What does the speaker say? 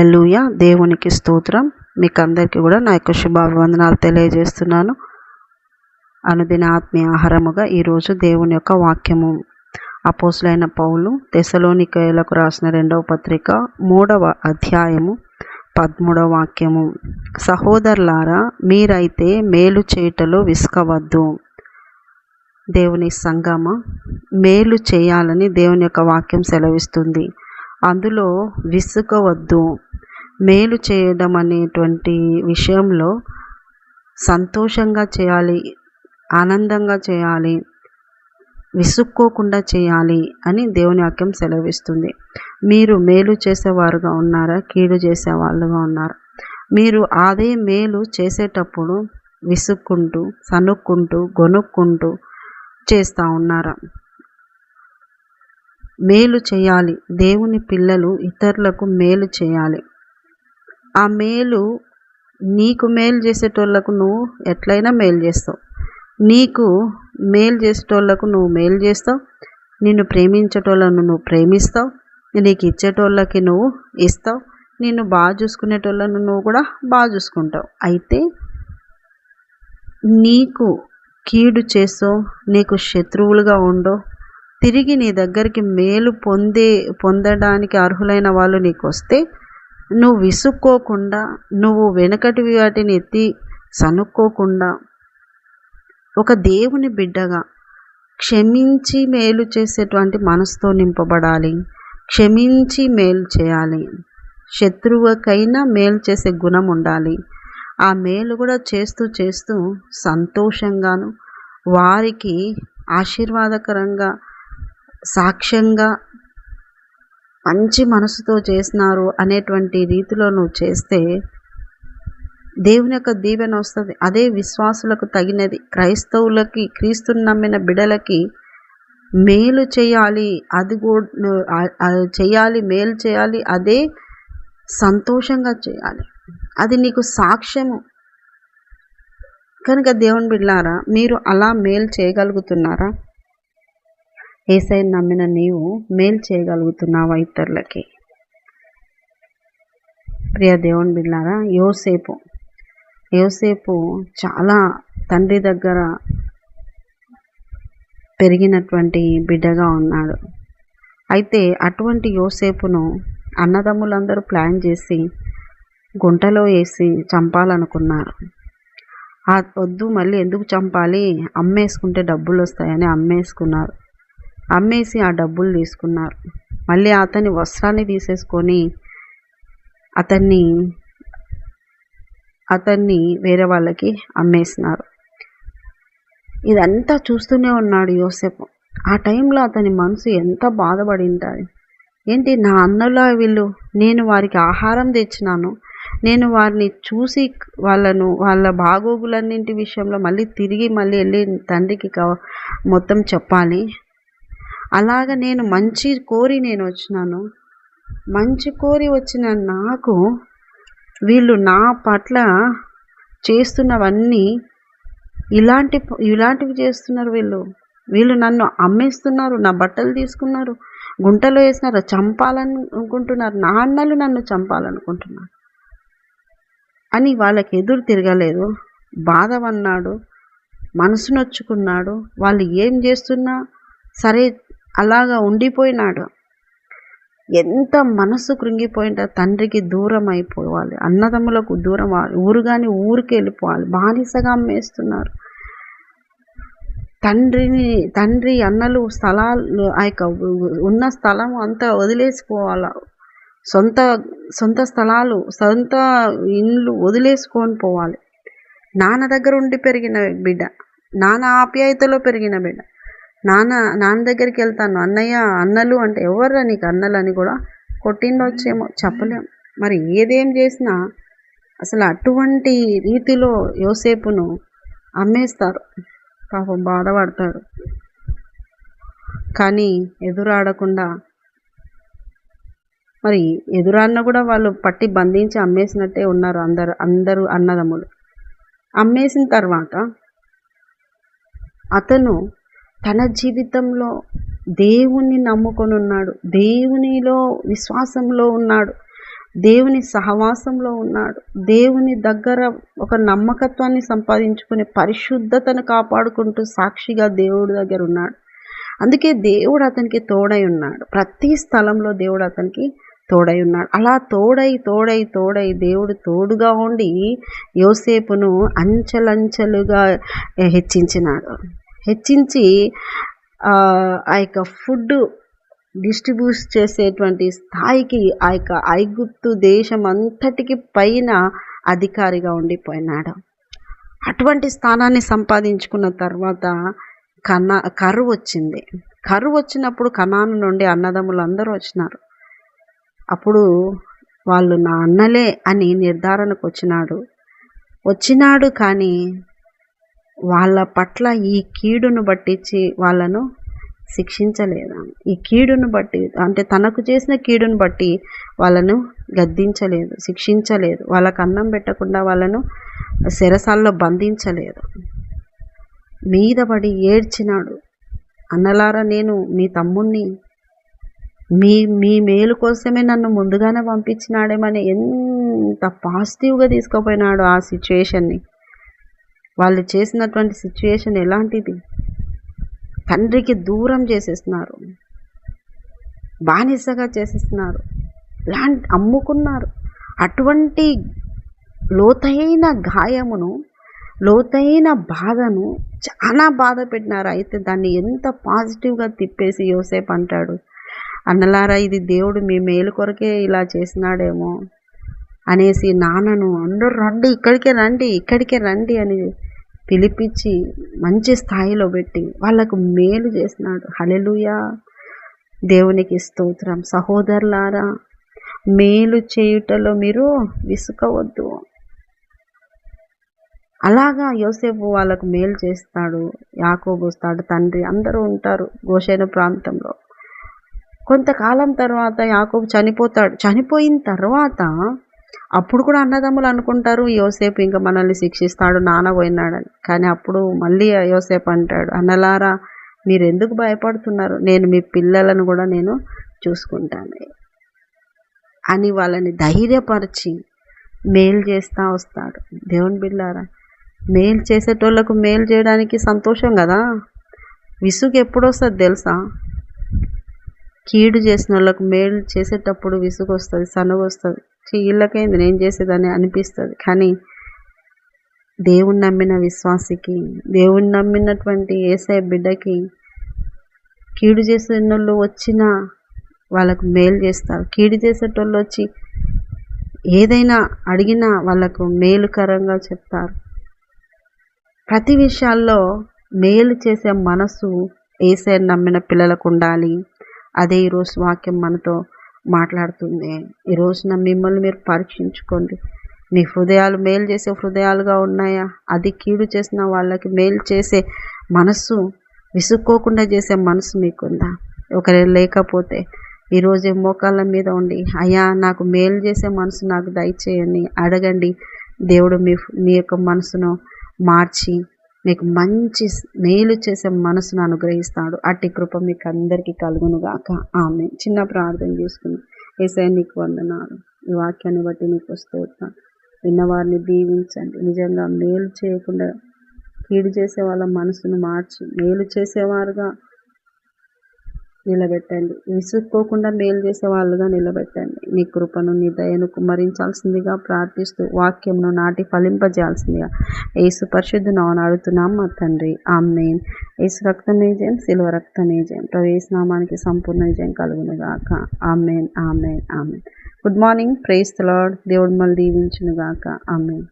లూయ దేవునికి స్తోత్రం. మీకు అందరికీ కూడా నా యొక్క శుభాభివందనాలు తెలియజేస్తున్నాను. అనుదిన ఆత్మీయ ఆహారముగా ఈరోజు దేవుని యొక్క వాక్యము. అపోసులైన పౌలు తెసలోనికయులకు రాసిన రెండవ పత్రిక మూడవ అధ్యాయము పదమూడవ వాక్యము. సహోదరులారా మీరైతే మేలు చేయటలో విసుకవద్దు. దేవుని సంగమ మేలు చేయాలని దేవుని యొక్క వాక్యం సెలవిస్తుంది. అందులో విసుగవద్దు. మేలు చేయడం అనేటువంటి విషయంలో సంతోషంగా చేయాలి ఆనందంగా చేయాలి విసుక్కోకుండా చేయాలి అని దేవుని వాక్యం సెలవిస్తుంది. మీరు మేలు చేసేవారుగా ఉన్నారా? కీడు చేసే వాళ్ళుగా ఉన్నారా? మీరు అదే మేలు చేసేటప్పుడు విసుక్కుంటూ సనుక్కుంటూ గొనుక్కుంటూ చేస్తూ ఉన్నారా? మేలు చేయాలి. దేవుని పిల్లలు ఇతరులకు మేలు చేయాలి. ఆ మేలు నీకు మేలు చేసేటోళ్ళకు నువ్వు ఎట్లయినా మేలు చేస్తావు. నీకు మేలు చేసేటోళ్ళకు నువ్వు మేలు చేస్తావు. నిన్ను ప్రేమించేటోళ్ళను నువ్వు ప్రేమిస్తావు. నీకు ఇచ్చేటోళ్ళకి నువ్వు ఇస్తావు. నిన్ను బాగా చూసుకునేటోళ్ళను నువ్వు కూడా బాగా చూసుకుంటావు. అయితే నీకు కీడు చేసో నీకు శత్రువులుగా ఉండో తిరిగి నీ దగ్గరికి మేలు పొందే పొందడానికి అర్హులైన వాళ్ళు నీకు వస్తే నువ్వు విసుక్కోకుండా నువ్వు వెనకటి వాటిని ఎత్తి సనుక్కోకుండా ఒక దేవుని బిడ్డగా క్షమించి మేలు చేసేటువంటి మనసుతో నింపబడాలి. క్షమించి మేలు చేయాలి. శత్రువుకైనా మేలు చేసే గుణం ఉండాలి. ఆ మేలు కూడా చేస్తూ చేస్తూ సంతోషంగాను వారికి ఆశీర్వాదకరంగా సాక్ష్యంగా మంచి మనసుతో చేసినారు అనేటువంటి రీతిలో నువ్వు చేస్తే దేవుని యొక్క దీవెన వస్తుంది. అదే విశ్వాసులకు తగినది. క్రైస్తవులకి క్రీస్తుని నమ్మిన బిడలకి మేలు చేయాలి. అది కూడా చేయాలి మేలు చేయాలి. అదే సంతోషంగా చేయాలి. అది నీకు సాక్ష్యము. కనుక దేవుని బిడ్లారా మీరు అలా మేలు చేయగలుగుతున్నారా? ఏసైని నమ్మిన నీవు మేలు చేయగలుగుతున్నావా ఇతరులకి? ప్రియ దేవుని బిళ్ళారా యోసేపు. యోసేపు చాలా తండ్రి దగ్గర పెరిగినటువంటి బిడ్డగా ఉన్నాడు. అయితే అటువంటి యోసేపును అన్నదమ్ములందరూ ప్లాన్ చేసి గుంటలో వేసి చంపాలనుకున్నారు. ఆ వద్దు మళ్ళీ ఎందుకు చంపాలి? అమ్మేసుకుంటే డబ్బులు వస్తాయని అమ్మేసుకున్నారు. అమ్మేసి ఆ డబ్బులు తీసుకున్నారు. మళ్ళీ అతని వస్త్రాన్ని తీసేసుకొని అతన్ని అతన్ని వేరే వాళ్ళకి అమ్మేసినారు. ఇదంతా చూస్తూనే ఉన్నాడు యోసేపు. ఆ టైంలో అతని మనసు ఎంత బాధపడి ఉంటుంది ఏంటి నా అన్నలా వీళ్ళు? నేను వారికి ఆహారం తెచ్చినాను. నేను వారిని చూసి వాళ్ళను వాళ్ళ బాగోగులన్నింటి విషయంలో మళ్ళీ తిరిగి మళ్ళీ వెళ్ళి తండ్రికి మొత్తం చెప్పాలి. అలాగ నేను మంచి కోరి నేను వచ్చినాను. మంచి కోరి వచ్చిన నాకు వీళ్ళు నా పట్ల చేస్తున్నవన్నీ ఇలాంటి ఇలాంటివి చేస్తున్నారు వీళ్ళు. వీళ్ళు నన్ను అమ్మేస్తున్నారు నా బట్టలు తీసుకున్నారు గుంటలో వేసినారు చంపాలని అనుకుంటున్నారు నా అన్నలు నన్ను చంపాలనుకుంటున్నారు. అని వాళ్ళకి ఎదురు తిరగలేదు. బాధపన్నాడు మనసు నొచ్చుకున్నాడు. వాళ్ళు ఏం చేస్తున్నా సరే అలాగా ఉండిపోయినాడు. ఎంత మనసు కృంగిపోయింట తండ్రికి దూరం అయిపోవాలి. అన్నదమ్ములకు దూరం ఊరు కానీ ఊరికి వెళ్ళిపోవాలి. బానిసగా అమ్మేస్తున్నారు తండ్రిని తండ్రి అన్నలు స్థలాలు ఆ యొక్క ఉన్న స్థలం అంతా వదిలేసుకోవాల సొంత సొంత స్థలాలు సొంత ఇండ్లు వదిలేసుకొని పోవాలి. నాన్న దగ్గర ఉండి పెరిగిన బిడ్డ నాన్న ఆప్యాయతలో పెరిగిన బిడ్డ నాన్న నాన్న దగ్గరికి వెళ్తాను. అన్నయ్య అన్నలు అంటే ఎవర్రా నీకు అన్నలు అని కూడా కొట్టిండొచ్చేమో చెప్పలేం. మరి ఏదేం చేసినా అసలు అటువంటి రీతిలో యోసేపును అమ్మేస్తారు. పాపం బాధపడతాడు కానీ ఎదురాడకుండా మరి ఎదురాన్న కూడా వాళ్ళు పట్టి బంధించి అమ్మేసినట్టే ఉన్నారు అందరు అందరూ అన్నదమ్ములు. అమ్మేసిన తర్వాత అతను తన జీవితంలో దేవుణ్ణి నమ్ముకొని ఉన్నాడు దేవునిలో విశ్వాసంలో ఉన్నాడు. దేవుని సహవాసంలో ఉన్నాడు. దేవుని దగ్గర ఒక నమ్మకత్వాన్ని సంపాదించుకుని పరిశుద్ధతను కాపాడుకుంటూ సాక్షిగా దేవుడి దగ్గర ఉన్నాడు. అందుకే దేవుడు అతనికి తోడై ఉన్నాడు. ప్రతి స్థలంలో దేవుడు అతనికి తోడై ఉన్నాడు. అలా తోడై తోడై తోడై దేవుడు తోడుగా ఉండి యోసేపును అంచెలంచెలుగా హెచ్చించినాడు. హెచ్చించి ఆ యొక్క ఫుడ్ డిస్ట్రిబ్యూట్ చేసేటువంటి స్థాయికి ఆ యొక్క ఐగుప్తు దేశం అంతటికి పైన అధికారిగా ఉండిపోయినాడు. అటువంటి స్థానాన్ని సంపాదించుకున్న తర్వాత కన్నా కరువు వచ్చింది. కరువు వచ్చినప్పుడు కణాను నుండి అన్నదమ్ములు అందరూ వచ్చినారు. అప్పుడు వాళ్ళు నా అన్నలే అని నిర్ధారణకు వచ్చినాడు. వచ్చినాడు కానీ వాళ్ళ పట్ల ఈ కీడును బట్టించి వాళ్ళను శిక్షించలేదు? ఈ కీడును బట్టి అంటే తనకు చేసిన కీడును బట్టి వాళ్ళను గద్దించలేదు శిక్షించలేదు. వాళ్ళకు అన్నం పెట్టకుండా వాళ్ళను శరసాల్లో బంధించలేదు. మీద పడి ఏడ్చినాడు. అన్నలారా నేను మీ తమ్ముణ్ణి మీ మీ మేలు కోసమే నన్ను ముందుగానే పంపించినాడేమని ఎంత పాజిటివ్గా తీసుకుపోయినాడు ఆ సిచ్యుయేషన్ని. వాళ్ళు చేసినటువంటి సిచ్యుయేషన్ ఎలాంటిది? తండ్రికి దూరం చేసేస్తున్నారు. బానిసగా చేసేస్తున్నారు. లాంటి అమ్ముకున్నారు. అటువంటి లోతైన గాయమును లోతైన బాధను చాలా బాధ పెట్టినారు. అయితే దాన్ని ఎంత పాజిటివ్గా తిప్పేసి యోసేపు అంటాడు అన్నలారా ఇది దేవుడు మీ మేలు కొరకే ఇలా చేసినాడేమో. అనేసి నాన్నను అందరూ రండి ఇక్కడికే రండి ఇక్కడికే రండి అని పిలిపించి మంచి స్థాయిలో పెట్టి వాళ్ళకు మేలు చేసినాడు. హలెలుయా దేవునికి స్తోత్రం. సహోదరులారా మేలు చేయుటలో మీరు విసుకవద్దు అలాగా యోసేపు వాళ్ళకు మేలు చేస్తాడు యాకోబు వస్తాడు తండ్రి అందరూ ఉంటారు గోషైన ప్రాంతంలో. కొంతకాలం తర్వాత యాకోబు చనిపోతాడు. చనిపోయిన తర్వాత అప్పుడు కూడా అన్నదమ్ములు అనుకుంటారు యోసేపు ఇంకా మనల్ని శిక్షిస్తాడు నాన్న పోయినాడని. కానీ అప్పుడు మళ్ళీ యోసేపు అంటాడు అన్నలారా మీరు ఎందుకు భయపడుతున్నారు? నేను మీ పిల్లలను కూడా నేను చూసుకుంటాను. అని వాళ్ళని ధైర్యపరిచి మేలు చేస్తూ వస్తాడు. దేవుని బిళ్ళారా మేలు చేసేటోళ్ళకు మేలు చేయడానికి సంతోషం కదా? విసుగు ఎప్పుడు వస్తుంది తెలుసా? కీడు చేసిన వాళ్ళకు మేలు చేసేటప్పుడు విసుగు వస్తుంది సనుగు వస్తుంది. వీళ్ళకైంది నేను చేసేదని అనిపిస్తుంది. కానీ దేవుణ్ణి నమ్మిన విశ్వాసికి దేవుణ్ణి నమ్మినటువంటి ఏసఐ బిడ్డకి కీడు చేసిన వాళ్ళు వచ్చిన వాళ్ళకు మేలు చేస్తారు. కీడు చేసేటోళ్ళు వచ్చి ఏదైనా అడిగినా వాళ్ళకు మేలుకరంగా చెప్తారు. ప్రతి విషయాల్లో మేలు చేసే మనసు ఏసై నమ్మిన పిల్లలకు ఉండాలి. అదే ఈరోజు వాక్యం మనతో మాట్లాడుతుంది. ఈ రోజున మిమ్మల్ని మీరు పరీక్షించుకోండి. మీ హృదయాలు మేలు చేసే హృదయాలుగా ఉన్నాయా? అది కీడు చేసిన వాళ్ళకి మేలు చేసే మనసు విసుక్కోకుండా చేసే మనసు మీకుందా? ఒకరే లేకపోతే ఈరోజు మోకాళ్ళ మీద ఉండి అయ్యా నాకు మేలు చేసే మనసు నాకు దయచేయండి అడగండి. దేవుడు మీ మీ యొక్క మనసును మార్చి నీకు మంచి మేలు చేసే మనసును అనుగ్రహిస్తాడు. అట్టి కృప మీకు అందరికీ కలుగునుగాక. ఆమె చిన్న ప్రార్థన చేసుకుని ఏసై నీకు వందనాలు. ఈ వాక్యాన్ని బట్టి నీకు స్తోత్రం. విన్నవారిని దీవించండి. నిజంగా మేలు చేయకుండా కీడు చేసే వాళ్ళ మనసును మార్చి మేలు చేసేవారుగా నిలబెట్టండి. విసుక్కోకుండా మేలు చేసే వాళ్ళుగా నిలబెట్టండి. నీ కృపను నీ దయను కుమరించాల్సిందిగా ప్రార్థిస్తూ వాక్యంను నాటి ఫలింపజేయాల్సిందిగా ఏసు పరిశుద్ధ నామను అడుగుతున్నాం మా తండ్రి. ఆమెన్. ఏసు రక్త నిజయం శిలువ రక్త నిజయం ప్రవేశనామానికి సంపూర్ణ విజయం కలుగునుగాక. Amen amen amen. Good morning. Praise the Lord దేవుడు మళ్ళీ దీవించునుగాక. ఆమెన్.